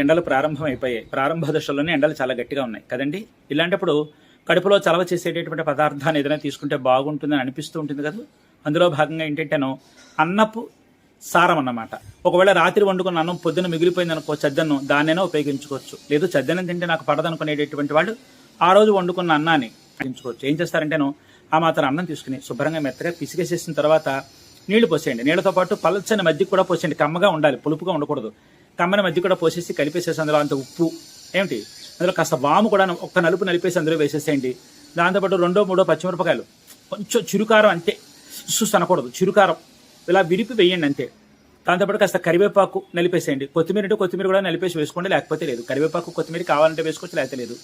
ఎండలు ప్రారంభం అయిపోయాయి ప్రారంభ దశలోనే ఎండలు చాలా గట్టిగా ఉన్నాయి. కదండి? ఇలాంటప్పుడు కడుపులో చలవ చేసేటటువంటి పదార్థాన్ని ఏదైనా తీసుకుంటే బాగుంటుందని అనిపిస్తూ ఉంటుంది కదా? అందులో భాగంగా ఏంటంటేనో అన్నపు సారం అన్నమాట. ఒకవేళ రాత్రి వండుకున్న అన్నం పొద్దున మిగిలిపోయింది అనుకో చద్దన్నం దాన్నైనా ఉపయోగించుకోవచ్చు. లేదు చెద్దనం తింటే నాకు పడదనుకునేటటువంటి వాళ్ళు ఆ రోజు వండుకున్న అన్నాన్ని ఉపయోగించుకోవచ్చు. ఏం చేస్తారంటేనో ఆ మాత్రం అన్నం తీసుకుని శుభ్రంగా మెత్తగా పిసిగేసేసిన తర్వాత నీళ్ళు పోసేయండి. నీళ్ళతో పాటు పలచని మధ్య కూడా పోసేయండి. కమ్మగా ఉండాలి పులుపుగా ఉండకూడదు. కమ్మని మధ్య కూడా పోసేసి కలిపేసేసి అందులో అంత ఉప్పు ఏమిటి? అందులో కాస్త వాము కూడా ఒక్క నలుపు నలిపేసి అందులో వేసేసేయండి. దాంతోపాటు రెండో మూడో పచ్చిమిరపకాయలు. కొంచెం చిరుకారం అంతే. సుస్ అనకూడదు చిరుకారం. ఇలా విరిపి వేయండి అంతే. దాంతోపాటు కాస్త కరివేపాకు నలిపేసేయండి. కొత్తిమీర అంటే కొత్తిమీర కూడా నలిపేసి వేసుకోండి లేకపోతే లేదు. కరివేపాకు కొత్తిమీర కావాలంటే వేసుకోవచ్చు లేకపోతే లేదు.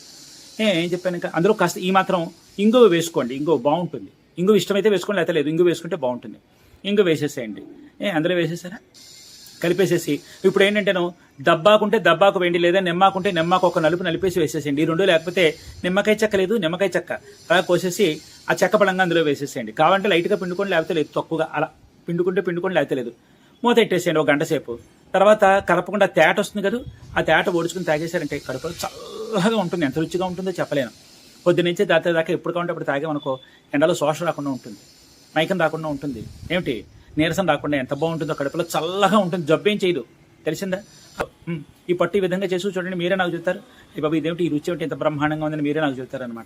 ఏ, ఏం చెప్పాను ఇంకా? అందులో కాస్త ఈ మాత్రం ఇంగువ వేసుకోండి. ఇంగువ బాగుంటుంది. ఇంగువ ఇష్టమైతే వేసుకోండి లేకపోతే లేదు. ఇంగువ వేసుకుంటే బాగుంటుంది. ఇంగువ వేసేసేయండి. ఏ అందులో వేసేసారా? కలిపేసేసి. ఇప్పుడు ఏంటంటేను దబ్బాకుంటే దబ్బాకు వేయండి లేదా నిమ్మాకుంటే నిమ్మాకు ఒక నలుపు నలిపేసి వేసేసేయండి. ఈ రెండు లేకపోతే నిమ్మకాయ చెక్క లేదు నిమ్మకాయ చెక్క. అలా కోసేసి ఆ చెక్క పడంగా అందులో వేసేసేయండి. కావాలంటే లైట్గా పిండుకోండి లేకపోతే లేదు తక్కువగా అలా పిండుకుంటే పిండుకోండి లేకపోతే లేదు. మూత పెట్టేసేయండి ఒక గంట సేపు. తర్వాత కలపకుండా తేట వస్తుంది కదా ఆ తేట ఓడుచుకుని తాగేశారంటే కడుపులో చల్లగా ఉంటుంది ఎంత రుచిగా ఉంటుందో చెప్పలేను. పొద్దునుంచి దాతే దాకా ఎప్పుడు కావాలంటే అప్పుడు తాగామనుకో ఎండలో శోషం రాకుండా ఉంటుంది మైకం రాకుండా ఉంటుంది. ఏమిటి? నీరసం రాకుండా ఎంత బాగుంటుందో కడుపులో చల్లగా ఉంటుంది. జబ్బేం చేయదు. తెలిసిందా? ఈ పట్టు ఈ విధంగా చేసి చూడండి మీరే నాకు చెప్తారు. ఈ బాబు ఇదేమిటి? ఈ రుచి ఏమిటి? ఎంత బ్రహ్మాండంగా ఉందని మీరే నాకు చెప్తారనమాట